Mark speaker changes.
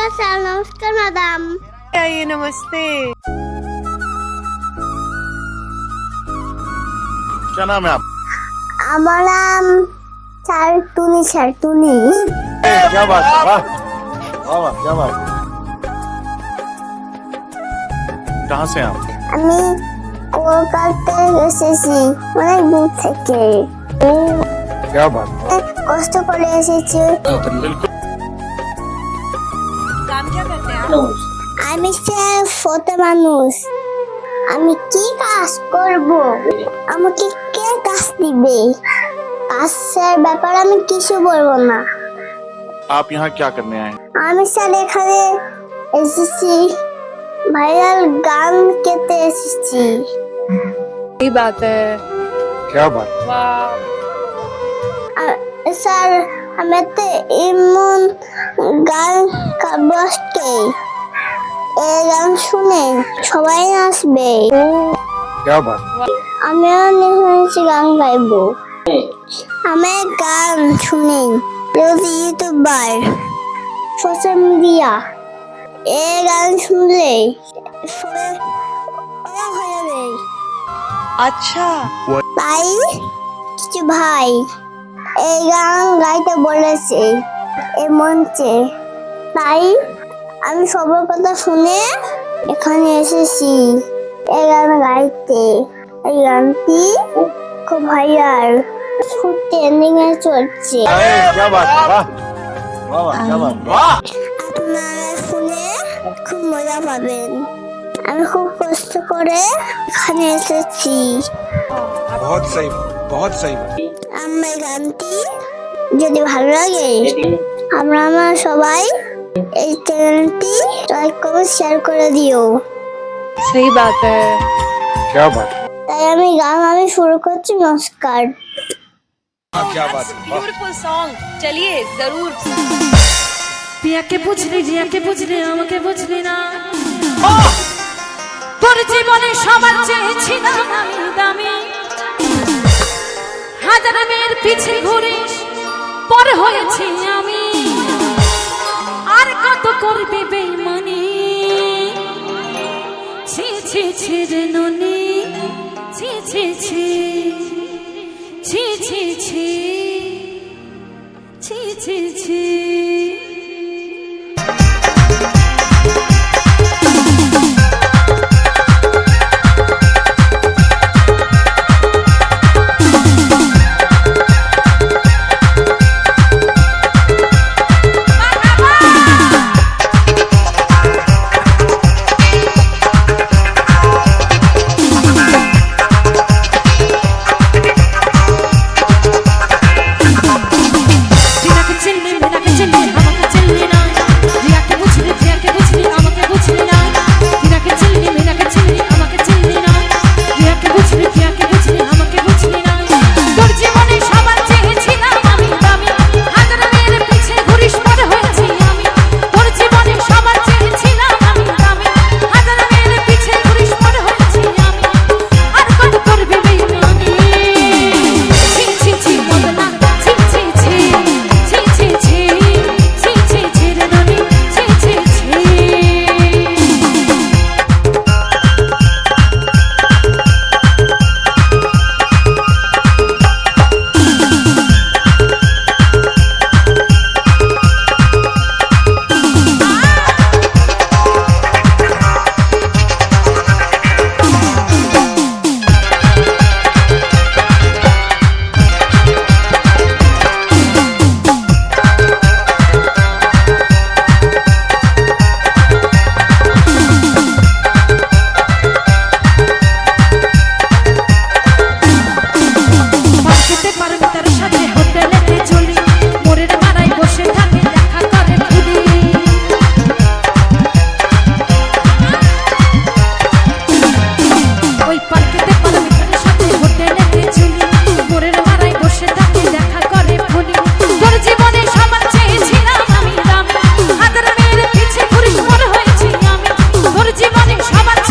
Speaker 1: नमस्कार सर नमस्कार मैडम
Speaker 2: आइए नमस्ते
Speaker 3: क्या नाम है आप
Speaker 1: আমার নাম স্যার টুনি স্যার টুনি
Speaker 3: क्या बात है वाह वाह वाह क्या बात कहाँ से हैं आप
Speaker 1: আমি কলকাতায় এসেছি অনেক দূর থেকে
Speaker 3: क्या बात
Speaker 1: অনেক কষ্ট করে এসেছি
Speaker 3: बिल्कुल
Speaker 2: क्या करते हैं
Speaker 1: আমি স্যার ফটো মানুষ আমি কি কাজ করব আমাকে কে কাজ দিবে কাজের ব্যাপারে আমি কিছু বলবো না
Speaker 3: आप यहाँ क्या करने आए हैं
Speaker 1: আমি স্যার এখানে এসেছি ভাইরাল গান কেটে এসেছি
Speaker 2: सही बात है
Speaker 3: क्या बात
Speaker 2: वाह
Speaker 1: আর স্যার আমি তো এমন গান বসকে এই গান শুনে সবাই
Speaker 3: নাচবে
Speaker 1: আমিও নেশানেশি গান গাইবো। আমার গান শুনে। YouTuber social media. এ গান শুনলে সবাই হয়ে যাবে।
Speaker 2: আচ্ছা।
Speaker 1: তাই কিছু ভাই এই গান গাইতে বলেছে এই মঞ্চে। তাই আমি সবার কথা শুনে এখানে এসেছি। এই গান গাইতে। এই গানটি খুব ভাইয়ার খুব ট্রেন্ডিং এ চলছে। আপনারা শুনে খুব মজা পাবেন। আমি খুব কষ্ট করে এখানে এসেছি।
Speaker 4: বহুত সহি বহুত সহি
Speaker 1: আমার গানটি যদি ভালো লাগে আমরা আমার সবাই এই চ্যানেলটি লাইক করে শেয়ার করে দিও
Speaker 2: सही बात है
Speaker 3: क्या बात
Speaker 1: তাই আমি গান আমি শুরু করছি নমস্কার
Speaker 4: हाँ, क्या बात है वाह।
Speaker 2: ब्यूटीफुल सॉन्ग चलिए जरूर
Speaker 5: পিয়াকে বুঝলি জিয়াকে বুঝলি আমাকে বুঝলি না তোর জীবনে সবার চেয়েছিলাম আমি দামি হাজার মেয়ের পিছে ঘুরিস পর হয়েছি আমি আর কত করবি বেমানি ছি ছি ছি রে ননি। ছি ছি ছি। ছি ছি ছি। ছি ছি ছি। সবার